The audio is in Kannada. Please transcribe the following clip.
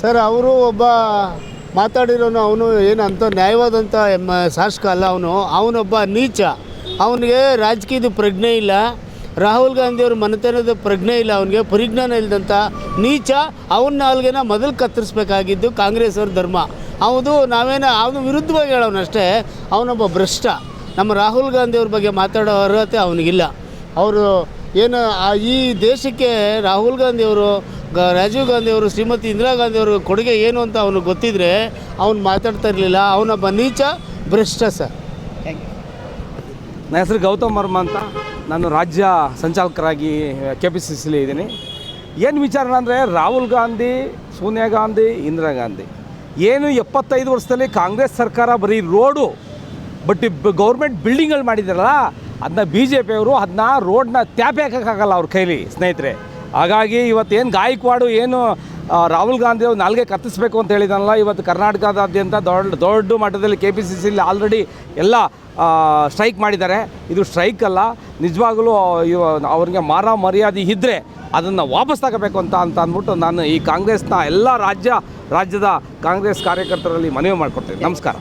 ಸರ್, ಅವರು ಒಬ್ಬ ಮಾತಾಡಿರೋನು ಅವನು ಏನಂತ ನ್ಯಾಯವಾದಂಥ ಶಾಸಕ ಅಲ್ಲ ಅವನು. ಅವನೊಬ್ಬ ನೀಚ. ಅವನಿಗೆ ರಾಜಕೀಯದ ಪ್ರಜ್ಞೆ ಇಲ್ಲ. ರಾಹುಲ್ ಗಾಂಧಿಯವ್ರ ಮನೆತನದ ಪ್ರಜ್ಞೆ ಇಲ್ಲ. ಅವನಿಗೆ ಪರಿಜ್ಞಾನ ಇಲ್ಲದಂಥ ನೀಚ. ಅವನ ನಾಲ್ಗೆನ ಮೊದಲು ಕತ್ತರಿಸ್ಬೇಕಾಗಿದ್ದು ಕಾಂಗ್ರೆಸ್ ಅವ್ರ ಧರ್ಮ. ಅವನು ನಾವೇನು, ಅವನ ವಿರುದ್ಧವಾಗಿ ಹೇಳೋನಷ್ಟೇ ಅವನೊಬ್ಬ ಭ್ರಷ್ಟ. ನಮ್ಮ ರಾಹುಲ್ ಗಾಂಧಿಯವ್ರ ಬಗ್ಗೆ ಮಾತಾಡೋ ಅರ್ಹತೆ ಅವನಿಗಿಲ್ಲ. ಅವರು ಏನು ಈ ದೇಶಕ್ಕೆ ರಾಹುಲ್ ಗಾಂಧಿಯವರು ಗ, ರಾಜೀವ್ ಗಾಂಧಿಯವರು ಶ್ರೀಮತಿ ಇಂದಿರಾ ಗಾಂಧಿಯವರು ಕೊಡುಗೆ ಏನು ಅಂತ ಅವನಿಗೆ ಗೊತ್ತಿದ್ರೆ ಅವನು ಮಾತಾಡ್ತಾ ಇರಲಿಲ್ಲ. ಅವನೊಬ್ಬ ನೀಚ, ಭ್ರಷ್ಟ ಸರ್ ನನ್ನ ಹೆಸರು ಗೌತಮ್ ವರ್ಮ ಅಂತ. ನಾನು ರಾಜ್ಯ ಸಂಚಾಲಕರಾಗಿ, ಕೆ, ಪಿ, ಸಿ ಸಿಲಿ ಇದ್ದೀನಿ. ಏನು ವಿಚಾರ ಅಂದರೆ ರಾಹುಲ್ ಗಾಂಧಿ, ಸೋನಿಯಾ ಗಾಂಧಿ, ಇಂದಿರಾ ಗಾಂಧಿ. ಏನು ಎಪ್ಪತ್ತೈದು ವರ್ಷದಲ್ಲಿ ಕಾಂಗ್ರೆಸ್ ಸರ್ಕಾರ ಬರೀ ರೋಡು, ಬಟ್ ಗೌರ್ಮೆಂಟ್ ಬಿಲ್ಡಿಂಗ್ಗಳು ಮಾಡಿದಾರಲ್ಲ ಅದನ್ನ ಬಿ ಜೆ ಪಿಯವರು ಅದನ್ನ ರೋಡ್ನ ತ್ಯಾಪೆ ಹಾಕೋಕ್ಕಾಗಲ್ಲ ಅವ್ರ ಕೈಲಿ, ಸ್ನೇಹಿತರೆ. ಹಾಗಾಗಿ ಇವತ್ತೇನು ಗಾಯಕ್ವಾಡು, ಏನು ರಾಹುಲ್ ಗಾಂಧಿ ಅವ್ರು ನಾಲ್ಗೆ ಕತ್ತಿಸ್ಬೇಕು ಅಂತ ಹೇಳಿದಾನಲ್ಲ, ಇವತ್ತು ಕರ್ನಾಟಕದಾದ್ಯಂತ ದೊಡ್ಡ ದೊಡ್ಡ ಮಟ್ಟದಲ್ಲಿ ಕೆ ಪಿ ಸಿ ಸಿಲಿ ಆಲ್ರೆಡಿ ಎಲ್ಲ ಸ್ಟ್ರೈಕ್ ಮಾಡಿದ್ದಾರೆ. ಇದು ಸ್ಟ್ರೈಕ್ ಅಲ್ಲ, ನಿಜವಾಗಲೂ ಇವ, ಅವ್ರಿಗೆ ಮಾರ ಮರ್ಯಾದೆ ಇದ್ದರೆ ಅದನ್ನು ವಾಪಸ್ ತಗೋಬೇಕು ಅಂತ ಅಂತ ಅಂದ್ಬಿಟ್ಟು ನಾನು ಈ ಕಾಂಗ್ರೆಸ್ನ ಎಲ್ಲ ರಾಜ್ಯ, ರಾಜ್ಯದ ಕಾಂಗ್ರೆಸ್ ಕಾರ್ಯಕರ್ತರಲ್ಲಿ ಮನವಿ ಮಾಡಿಕೊಡ್ತೇನೆ. ನಮಸ್ಕಾರ.